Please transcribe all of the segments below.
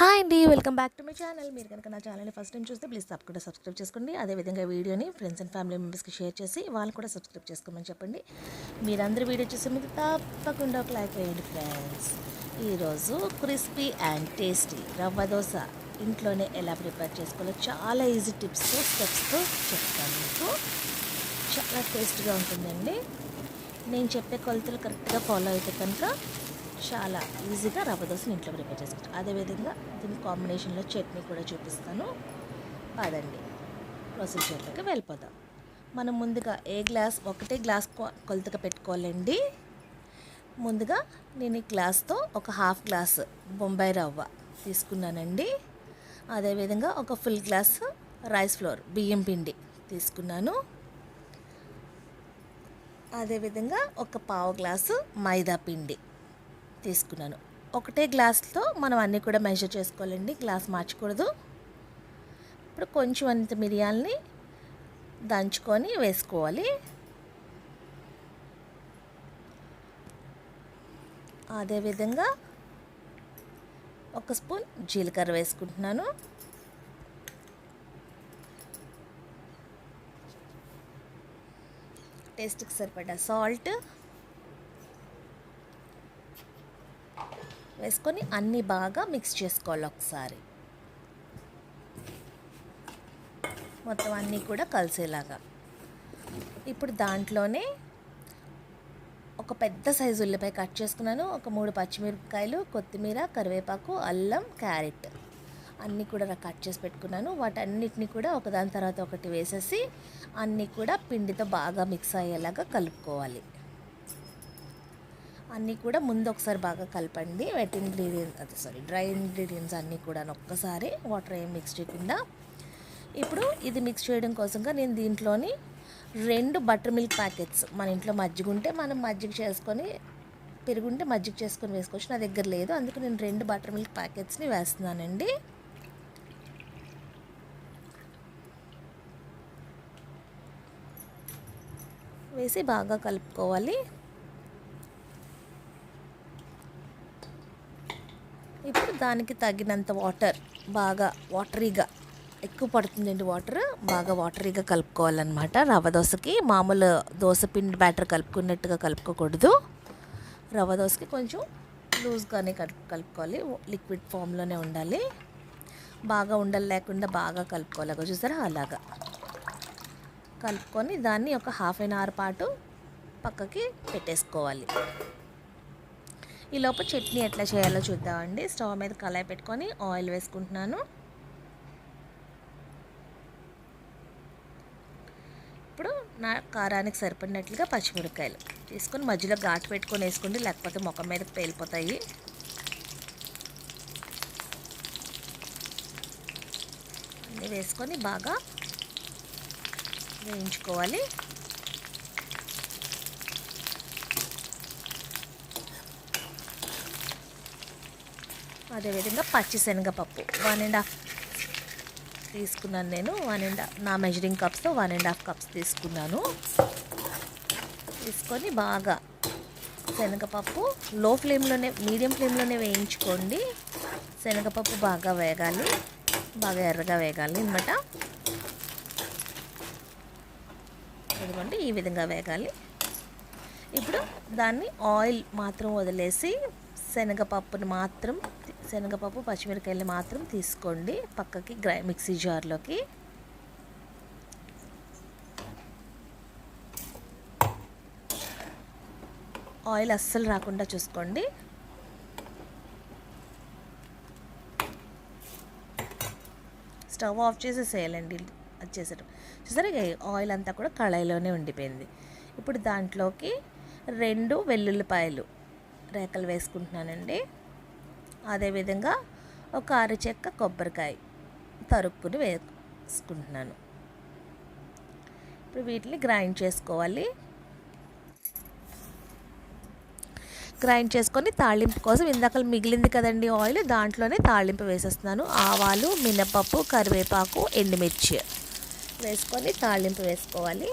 Hi అండి welcome back to my channel. మీరు కనుక నా ఛానల్ని ఫస్ట్ టైం చూస్తే ప్లీజ్ తప్పకుండా సబ్స్క్రైబ్ చేసుకోండి. అదేవిధంగా వీడియోని ఫ్రెండ్స్ అండ్ ఫ్యామిలీ మెంబర్స్కి షేర్ చేసి వాళ్ళు కూడా సబ్స్క్రైబ్ చేసుకోమని చెప్పండి. మీరందరూ వీడియో చూసే ముందు తప్పకుండా ఒక లైక్ వేయండి ఫ్రెండ్స్. ఈరోజు crispy and tasty rava dosa ఇంట్లోనే ఎలా ప్రిపేర్ చేసుకోవాలో చాలా ఈజీ టిప్స్తో స్టెప్స్తో చెప్తాను మీకు. చాలా టేస్ట్గా ఉంటుందండి. నేను చెప్పే కొలతలు కరెక్ట్గా ఫాలో అయితే కనుక చాలా ఈజీగా రవ్వ దోశని ఇంట్లో ప్రిపేర్ చేసుకోవచ్చు అదేవిధంగా దీని కాంబినేషన్లో చట్నీ కూడా చూపిస్తాను. పదండి. ప్రొసీజర్లోకి వెళ్ళిపోదాం. మనం ముందుగా ఏ గ్లాస్ ఒకటే గ్లాస్ కొలతగా పెట్టుకోవాలండి. ముందుగా నేను ఈ గ్లాస్తో ఒక హాఫ్ గ్లాస్ బొంబాయి రవ్వ తీసుకున్నానండి. అదేవిధంగా ఒక ఫుల్ గ్లాస్ రైస్ ఫ్లోర్ బియ్యం పిండి తీసుకున్నాను. అదేవిధంగా ఒక పావు గ్లాసు మైదా పిండి తీసుకున్నాను. ఒకటే గ్లాస్తో మనం అన్నీ కూడా మెజర్ చేసుకోవాలండి. గ్లాస్ మార్చకూడదు. ఇప్పుడు కొంచెం అంత మిరియాలని దంచుకొని వేసుకోవాలి. అదేవిధంగా ఒక స్పూన్ జీలకర్ర వేసుకుంటున్నాను. టేస్ట్కి సరిపడా సాల్ట్ వేసుకొని అన్నీ బాగా మిక్స్ చేసుకోవాలి ఒకసారి. మొత్తం అన్నీ కూడా కలిసేలాగా. ఇప్పుడు దాంట్లోనే ఒక పెద్ద సైజు ఉల్లిపాయ కట్ చేసుకున్నాను. ఒక మూడు పచ్చిమిరపకాయలు కొత్తిమీర కరివేపాకు అల్లం క్యారెట్ అన్నీ కూడా కట్ చేసి పెట్టుకున్నాను. వాటన్నిటిని కూడా ఒకదాని తర్వాత ఒకటి వేసేసి అన్నీ కూడా పిండితో బాగా మిక్స్ అయ్యేలాగా కలుపుకోవాలి. అన్నీ కూడా ముందు ఒకసారి బాగా కలపండి. వెట్ ఇంగ్రీడియంట్స్ అదే సారీ డ్రై ఇంగ్రీడియంట్స్ అన్నీ కూడా ఒక్కసారి వాటర్ ఏం మిక్స్ చేయకుండా. ఇప్పుడు ఇది మిక్స్ చేయడం కోసంగా నేను దీంట్లోని రెండు బటర్ మిల్క్ ప్యాకెట్స్ మన ఇంట్లో మజ్జిగ ఉంటే మనం మజ్జిగ చేసుకొని పెరుగుంటే మజ్జిగ చేసుకొని వేసుకోవచ్చు. నా దగ్గర లేదు అందుకు నేను రెండు బటర్ మిల్క్ ప్యాకెట్స్ని వేస్తున్నానండి. వేసి బాగా కలుపుకోవాలి. ఇప్పుడు దానికి తగినంత వాటర్ బాగా వాటరీగా ఎక్కువ పడుతుందండి వాటర్ బాగా వాటరీగా కలుపుకోవాలన్నమాట. రవ్వ దోశకి మామూలు దోశ పిండి బ్యాటర్ కలుపుకున్నట్టుగా కలుపుకోకూడదు. రవ్వ దోశకి కొంచెం లూజ్గానే కలుపు కలుపుకోవాలి. లిక్విడ్ ఫామ్లోనే ఉండాలి. బాగా ఉండలు లేకుండా బాగా కలుపుకోవాలి. చూసారా? అలాగా. కలుపుకొని దాన్ని ఒక హాఫ్ అన్ అవర్ పాటు పక్కకి పెట్టేసుకోవాలి. ఈ లోపు చట్నీ ఎట్లా చేయాలో చూద్దామండి స్టవ్ మీద కళాయి పెట్టుకొని ఆయిల్ వేసుకుంటున్నాను. ఇప్పుడు నా కారానికి సరిపడినట్లుగా పచ్చిమిరపకాయలు తీసుకొని మధ్యలో ఘాటు పెట్టుకొని వేసుకోండి లేకపోతే ముఖం మీద పేలిపోతాయి. అన్నీ వేసుకొని బాగా వేయించుకోవాలి. అదేవిధంగా పచ్చిశనగపప్పు వన్ అండ్ హాఫ్ తీసుకున్నాను నేను. వన్ అండ్ నా మెజరింగ్ కప్స్తో వన్ అండ్ హాఫ్ కప్స్ తీసుకున్నాను. తీసుకొని బాగా శనగపప్పు లో ఫ్లేమ్లోనే మీడియం ఫ్లేమ్లోనే వేయించుకోండి. శనగపప్పు బాగా వేగాలి. బాగా ఎర్రగా వేగాలి అనమాట ఎందుకంటే ఈ విధంగా వేగాలి. ఇప్పుడు దాన్ని ఆయిల్ మాత్రం వదిలేసి శనగపప్పుని మాత్రం శనగపప్పు పచ్చిమిరకాయలు మాత్రం తీసుకోండి. పక్కకి గ్రై మిక్సీ జార్లోకి. ఆయిల్ అస్సలు రాకుండా చూసుకోండి. స్టవ్ ఆఫ్ చేసేసేయాలండి. వచ్చేసరి చూసారా ఆయిల్ అంతా కూడా కళాయిలోనే ఉండిపోయింది. ఇప్పుడు దాంట్లోకి రెండు వెల్లుల్లిపాయలు రేకలు వేసుకుంటున్నానండి. అదేవిధంగా ఒక అరచెక్క కొబ్బరికాయ తరుక్కుని వేసుకుంటున్నాను. ఇప్పుడు వీటిని గ్రైండ్ చేసుకోవాలి. గ్రైండ్ చేసుకొని తాళింపు కోసం ఇందాక మిగిలింది కదండి ఆయిల్ దాంట్లోనే తాళింపు వేసేస్తున్నాను. ఆవాలు మినపప్పు కరివేపాకు ఎండుమిర్చి వేసుకొని తాళింపు వేసుకోవాలి.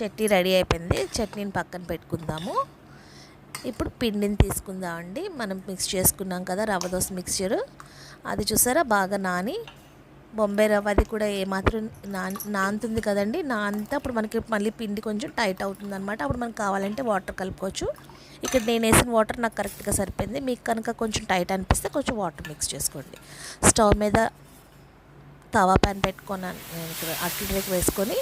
చట్నీ రెడీ అయిపోయింది. చట్నీని పక్కన పెట్టుకుందాము. ఇప్పుడు పిండిని తీసుకుందామండి. మనం మిక్స్ చేసుకున్నాం కదా రవ్వ దోశ మిక్స్చర్. అది చూసారా? బాగా నాని. బొంబాయి రవ్వ అది కూడా ఏమాత్రం నా నానుతుంది కదండి. నానితే అప్పుడు మనకి మళ్ళీ పిండి కొంచెం టైట్ అవుతుంది అనమాట అప్పుడు మనకు కావాలంటే వాటర్ కలుపుకోవచ్చు. ఇక్కడ నేను వేసిన వాటర్ నాకు కరెక్ట్గా సరిపోయింది. మీకు కనుక కొంచెం టైట్ అనిపిస్తే కొంచెం వాటర్ మిక్స్ చేసుకోండి. స్టవ్ మీద తవా ప్యాన్ పెట్టుకొని అట్లు వేసుకొని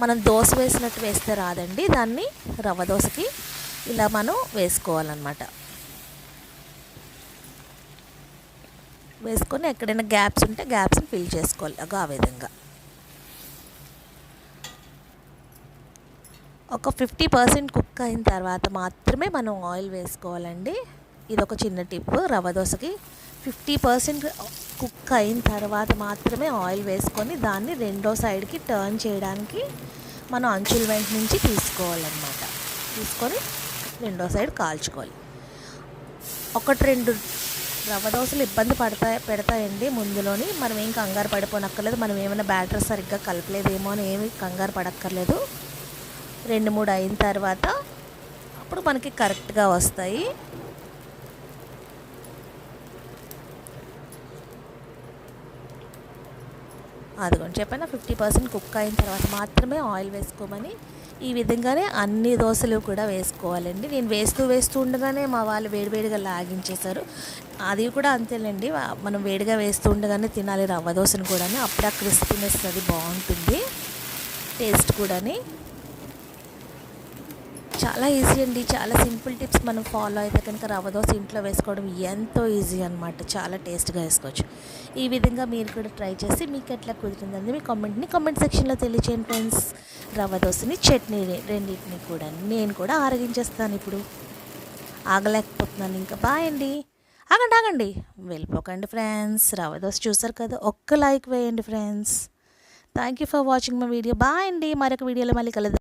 మనం దోశ వేసినట్టు వేస్తే రాదండి. దాన్ని రవ్వ దోశకి ఇలా మనం వేసుకోవాలన్నమాట. వేసుకొని ఎక్కడైనా గ్యాప్స్ ఉంటే గ్యాప్స్ని ఫిల్ చేసుకోవాలి. అగో ఆ విధంగా. ఒక ఫిఫ్టీ పర్సెంట్ కుక్ అయిన తర్వాత మాత్రమే మనం ఆయిల్ వేసుకోవాలండి. ఇది ఒక చిన్న టిప్. రవ్వ దోశకి ఫిఫ్టీ పర్సెంట్ కుక్ అయిన తర్వాత మాత్రమే ఆయిల్ వేసుకొని దాన్ని రెండో సైడ్కి టర్న్ చేయడానికి మనం అంచుల వెంట నుంచి తీసుకోవాలన్నమాట. తీసుకొని రెండో సైడ్ కాల్చుకోవాలి. ఒకటి రెండు రవ్వ దోశలు ఇబ్బంది పడతాయి పెడతాయండి ముందులోని. మనం ఏం కంగారు పడిపోనక్కర్లేదు. మనం ఏమైనా బ్యాటర్ సరిగ్గా కలపలేదేమో అని ఏమి కంగారు పడక్కర్లేదు. రెండు మూడు అయిన తర్వాత అప్పుడు మనకి కరెక్ట్గా వస్తాయి. అదిగోండి చెప్పాను? ఫిఫ్టీ పర్సెంట్ కుక్ అయిన తర్వాత మాత్రమే ఆయిల్ వేసుకోమని ఈ విధంగానే అన్ని దోశలు కూడా వేసుకోవాలండి. నేను వేస్తూ వేస్తూ ఉండగానే మా వాళ్ళు వేడివేడిగా లాగించేశారు. అది కూడా అంతేనండి మనం వేడిగా వేస్తూ ఉండగానే తినాలి రవ్వ దోశను కూడా అప్పుడు ఆ క్రిస్పీనెస్ అది బాగుంటుంది టేస్ట్ కూడాని. చాలా ఈజీ అండి. చాలా సింపుల్ టిప్స్ మనం ఫాలో అయితే కనుక రవ్వ దోశ ఇంట్లో వేసుకోవడం ఎంతో ఈజీ అనమాట చాలా టేస్ట్గా వేసుకోవచ్చు. ఈ విధంగా మీరు కూడా ట్రై చేసి మీకు ఎట్లా కుదిరిందని మీ కామెంట్ని కామెంట్ సెక్షన్లో తెలియచేయండి ఫ్రెండ్స్ రవ్వ దోశని చట్నీని రెండింటిని కూడా నేను కూడా ఆరగించేస్తాను ఇప్పుడు. ఆగలేకపోతున్నాను ఇంకా. బాయ్ అండి. ఆగండి ఆగండి. వెళ్ళిపోకండి ఫ్రెండ్స్ రవ్వ దోశ చూసారు కదా ఒక్క లైక్ వేయండి friends thank you for watching my video bye అండి. మరొక వీడియోలో మళ్ళీ కలుద్దాం.